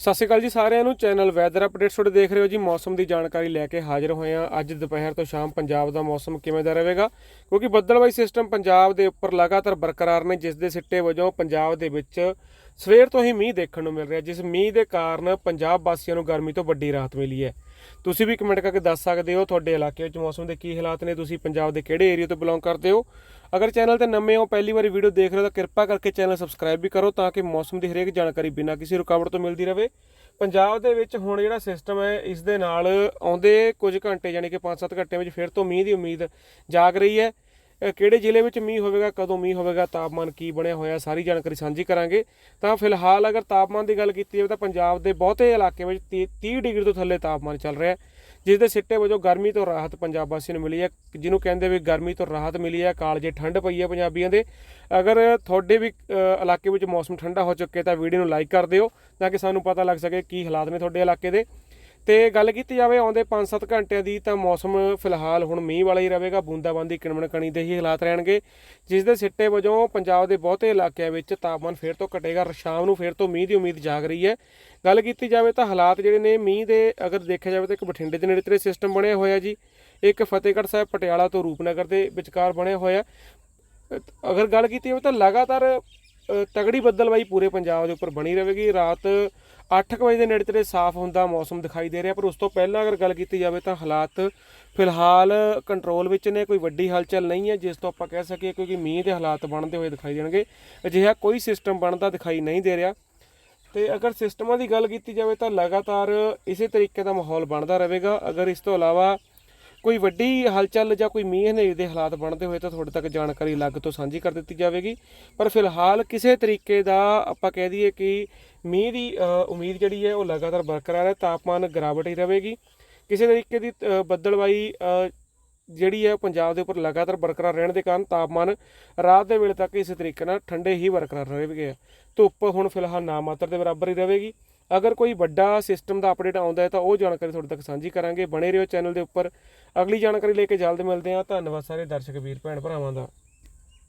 ਸਤਿ ਸ਼੍ਰੀ ਅਕਾਲ ਜੀ ਸਾਰਿਆਂ ਨੂੰ। ਚੈਨਲ ਵੈਦਰ ਅਪਡੇਟਸ ਤੁਹਾਡੇ ਦੇਖ ਰਹੇ ਹੋ ਜੀ। ਮੌਸਮ ਦੀ ਜਾਣਕਾਰੀ ਲੈ ਕੇ ਹਾਜ਼ਰ ਹੋਏ ਹਾਂ। ਅੱਜ ਦੁਪਹਿਰ ਤੋਂ ਸ਼ਾਮ ਪੰਜਾਬ ਦਾ ਮੌਸਮ ਕਿਵੇਂ ਦਾ ਰਹੇਗਾ? ਕਿਉਂਕਿ ਬੱਦਲਵਾਈ ਸਿਸਟਮ ਪੰਜਾਬ ਦੇ ਉੱਪਰ ਲਗਾਤਾਰ ਬਰਕਰਾਰ ਨੇ, ਜਿਸ ਦੇ ਸਿੱਟੇ ਵਜੋਂ ਪੰਜਾਬ ਦੇ ਵਿੱਚ ਸਵੇਰ ਤੋਂ ਹੀ ਮੀਂਹ ਦੇਖਣ ਨੂੰ ਮਿਲ ਰਿਹਾ, ਜਿਸ ਮੀਂਹ ਦੇ ਕਾਰਨ ਪੰਜਾਬ ਵਾਸੀਆਂ ਨੂੰ ਗਰਮੀ ਤੋਂ ਵੱਡੀ ਰਾਹਤ ਮਿਲੀ ਹੈ। ਤੁਸੀਂ ਵੀ ਕਮੈਂਟ ਕਰਕੇ ਦੱਸ ਸਕਦੇ ਹੋ ਤੁਹਾਡੇ ਇਲਾਕੇ ਵਿੱਚ ਮੌਸਮ ਦੇ ਕੀ ਹਾਲਾਤ ਨੇ, ਤੁਸੀਂ ਪੰਜਾਬ ਦੇ ਕਿਹੜੇ ਏਰੀਆ ਤੋਂ ਬਿਲੋਂਗ ਕਰਦੇ ਹੋ? ਅਗਰ ਚੈਨਲ ਤੇ ਨਵੇਂ ਹੋ, ਪਹਿਲੀ ਵਾਰੀ ਵੀਡੀਓ ਦੇਖ ਰਹੇ ਹੋ ਤਾਂ ਕਿਰਪਾ ਕਰਕੇ ਚੈਨਲ ਸਬਸਕ੍ਰਾਈਬ ਵੀ ਕਰੋ ਤਾਂ ਕਿ ਮੌਸਮ ਦੀ ਹਰੇਕ ਜਾਣਕਾਰੀ ਬਿਨਾਂ ਕਿਸੇ ਰੁਕਾਵਟ ਤੋਂ ਮਿਲਦੀ ਰਹੇ। ਪੰਜਾਬ ਦੇ ਵਿੱਚ ਹੁਣ ਜਿਹੜਾ ਸਿਸਟਮ ਹੈ, ਇਸ ਦੇ ਨਾਲ ਆਉਂਦੇ ਕੁਝ ਘੰਟੇ, ਯਾਨੀ ਕਿ 5-7 ਘੰਟੇ ਵਿੱਚ ਫਿਰ ਤੋਂ ਮੀਂਹ ਦੀ ਉਮੀਦ ਜਾਗ ਰਹੀ ਹੈ। ਕਿਹੜੇ ਜ਼ਿਲ੍ਹੇ ਵਿੱਚ ਮੀਂਹ ਹੋਵੇਗਾ, ਕਦੋਂ ਮੀਂਹ ਹੋਵੇਗਾ, ਤਾਪਮਾਨ ਕੀ ਬਣਿਆ ਹੋਇਆ, ਸਾਰੀ ਜਾਣਕਾਰੀ ਸਾਂਝੀ ਕਰਾਂਗੇ। ਤਾਂ ਫਿਲਹਾਲ ਅਗਰ ਤਾਪਮਾਨ ਦੀ ਗੱਲ ਕੀਤੀ ਜਾਵੇ ਤਾਂ ਪੰਜਾਬ ਦੇ ਬਹੁਤੇ ਇਲਾਕੇ ਵਿੱਚ 30 ਡਿਗਰੀ ਤੋਂ ਥੱਲੇ ਤਾਪਮਾਨ ਚੱਲ ਰਿਹਾ ਹੈ, ਜਿਸ ਦੇ ਸਿੱਟੇ ਵਜੋਂ ਗਰਮੀ ਤੋਂ ਰਾਹਤ ਪੰਜਾਬ ਵਾਸੀਆਂ ਨੂੰ ਮਿਲੀ ਹੈ, ਜਿਹਨੂੰ ਕਹਿੰਦੇ ਵੀ ਗਰਮੀ ਤੋਂ ਰਾਹਤ ਮਿਲੀ ਹੈ ਕਾਲਜੇ ਠੰਡ ਪਈ ਹੈ ਪੰਜਾਬੀਆਂ ਦੇ। ਅਗਰ ਤੁਹਾਡੇ ਵੀ ਇਲਾਕੇ ਵਿੱਚ ਮੌਸਮ ਠੰਡਾ ਹੋ ਚੁੱਕਿਆ ਤਾਂ ਵੀਡੀਓ ਨੂੰ ਲਾਈਕ ਕਰ ਦਿਓ, ਤਾਂ ਕਿ ਸਾਨੂੰ ਪਤਾ ਲੱਗ ਸਕੇ ਕੀ ਹਾਲਾਤ ਨੇ ਤੁਹਾਡੇ ਇਲਾਕੇ ਦੇ। ਤੇ ਗੱਲ ਕੀਤੀ ਜਾਵੇ ਆਉਂਦੇ 5-7 ਘੰਟਿਆਂ ਦੀ ਤਾਂ ਮੌਸਮ ਫਿਲਹਾਲ ਹੁਣ ਮੀਂਹ ਵਾਲਾ ਹੀ ਰਹੇਗਾ ਬੂੰਦਾਬਾਂਦੀ ਕਿਣਮਣ ਕਣੀ ਦੇ ਹੀ ਹਾਲਾਤ ਰਹਿਣਗੇ। ਜਿਸ ਦੇ ਸਿੱਟੇ ਵਜੋਂ ਪੰਜਾਬ ਦੇ ਬਹੁਤੇ ਇਲਾਕਿਆਂ ਵਿੱਚ ਤਾਪਮਾਨ ਫੇਰ ਤੋਂ ਘਟੇਗਾ ਸ਼ਾਮ ਨੂੰ ਫੇਰ ਤੋਂ ਮੀਂਹ ਦੀ ਉਮੀਦ ਜਾਗ ਰਹੀ ਹੈ। ਗੱਲ ਕੀਤੀ ਜਾਵੇ ਤਾਂ ਹਾਲਾਤ ਜਿਹੜੇ ਨੇ ਮੀਂਹ ਦੇ ਅਗਰ ਦੇਖਿਆ ਜਾਵੇ ਤਾਂ ਇੱਕ ਬਠਿੰਡੇ ਦੇ ਨੇੜੇ ਤੇਰੇ ਸਿਸਟਮ ਬਣਿਆ ਹੋਇਆ ਜੀ। ਇੱਕ ਫਤਿਹਗੜ੍ਹ ਸਾਹਿਬ ਪਟਿਆਲਾ ਤੋਂ ਰੂਪਨਗਰ ਦੇ ਵਿਚਕਾਰ ਬਣਿਆ ਹੋਇਆ। ਅਗਰ ਗੱਲ ਕੀਤੀ ਜਾਵੇ ਤਾਂ ਲਗਾਤਾਰ ਅ, ਤਗੜੀ ਬੱਦਲਬਾਈ ਪੂਰੇ ਪੰਜਾਬ ਦੇ ਉੱਪਰ ਬਣੀ ਰਹੇਗੀ। ਰਾਤ 8 ਵਜੇ ਦੇ ਨੇੜੇ ਤੇੜੇ ਸਾਫ਼ ਹੁੰਦਾ ਮੌਸਮ ਦਿਖਾਈ ਦੇ ਰਿਹਾ, ਪਰ ਉਸ ਤੋਂ ਪਹਿਲਾਂ ਅਗਰ ਗੱਲ ਕੀਤੀ ਜਾਵੇ ਤਾਂ ਹਾਲਾਤ ਫਿਲਹਾਲ ਕੰਟਰੋਲ ਵਿੱਚ ਨੇ, ਕੋਈ ਵੱਡੀ ਹਲਚਲ ਨਹੀਂ ਹੈ, ਜਿਸ ਤੋਂ ਆਪਾਂ ਕਹਿ ਸਕੀਏ ਕਿਉਂਕਿ ਮੀਂਹ ਦੇ ਹਾਲਾਤ ਬਣਦੇ ਹੋਏ ਦਿਖਾਈ ਦੇਣਗੇ। ਅਜਿਹਾ ਕੋਈ ਸਿਸਟਮ ਬਣਦਾ ਦਿਖਾਈ ਨਹੀਂ ਦੇ ਰਿਹਾ। ਤੇ ਅਗਰ ਸਿਸਟਮਾਂ ਦੀ ਗੱਲ ਕੀਤੀ ਜਾਵੇ ਤਾਂ ਲਗਾਤਾਰ ਇਸੇ ਤਰੀਕੇ ਦਾ ਮਾਹੌਲ ਬਣਦਾ ਰਹੇਗਾ। ਅਗਰ ਇਸ ਤੋਂ ਇਲਾਵਾ ਕੋਈ ਵੱਡੀ ਹਲਚਲ ਜਾਂ ਕੋਈ ਮੀਂਹ ਹਨੇਰੀ ਦੇ ਹਾਲਾਤ ਬਣਦੇ ਹੋਏ ਤਾਂ ਤੁਹਾਡੇ ਤੱਕ ਜਾਣਕਾਰੀ ਅਲੱਗ ਤੋਂ ਸਾਂਝੀ ਕਰ ਦਿੱਤੀ ਜਾਵੇਗੀ। ਪਰ ਫਿਲਹਾਲ ਕਿਸੇ ਤਰੀਕੇ ਦਾ ਆਪਾਂ ਕਹਿ ਦਈਏ ਕਿ ਮੀਂਹ ਦੀ ਉਮੀਦ ਜਿਹੜੀ ਹੈ ਉਹ ਲਗਾਤਾਰ ਬਰਕਰਾਰ ਹੈ ਤਾਪਮਾਨ ਗਿਰਾਵਟ ਹੀ ਰਹੇਗੀ। ਕਿਸੇ ਤਰੀਕੇ ਦੀ ਅ, ਬੱਦਲਵਾਈ ਜਿਹੜੀ ਹੈ ਉਹ ਪੰਜਾਬ ਦੇ ਉੱਪਰ ਲਗਾਤਾਰ ਬਰਕਰਾਰ ਰਹਿਣ ਦੇ ਕਾਰਨ ਤਾਪਮਾਨ ਰਾਤ ਦੇ ਵੇਲੇ ਤੱਕ ਇਸੇ ਤਰੀਕੇ ਨਾਲ ਠੰਡੇ ਹੀ ਬਰਕਰਾਰ ਰਹੇਗਾ। ਧੁੱਪ ਹੁਣ ਫਿਲਹਾਲ ਨਾ ਮਾਤਰ ਦੇ ਬਰਾਬਰ ਹੀ ਰਹੇਗੀ। ਅਗਰ ਕੋਈ ਵੱਡਾ ਸਿਸਟਮ ਦਾ ਅਪਡੇਟ ਆਉਂਦਾ ਹੈ ਤਾਂ ਉਹ ਜਾਣਕਾਰੀ ਤੁਹਾਡੇ ਤੱਕ ਸਾਂਝੀ ਕਰਾਂਗੇ। ਬਣੇ ਰਹੋ ਚੈਨਲ ਦੇ ਉੱਪਰ। ਅਗਲੀ ਜਾਣਕਾਰੀ ਲੈ ਕੇ ਜਲਦ ਮਿਲਦੇ ਹਾਂ। ਧੰਨਵਾਦ ਸਾਰੇ ਦਰਸ਼ਕ, ਵੀਰ, ਭੈਣ, ਭਰਾਵਾਂ ਦਾ।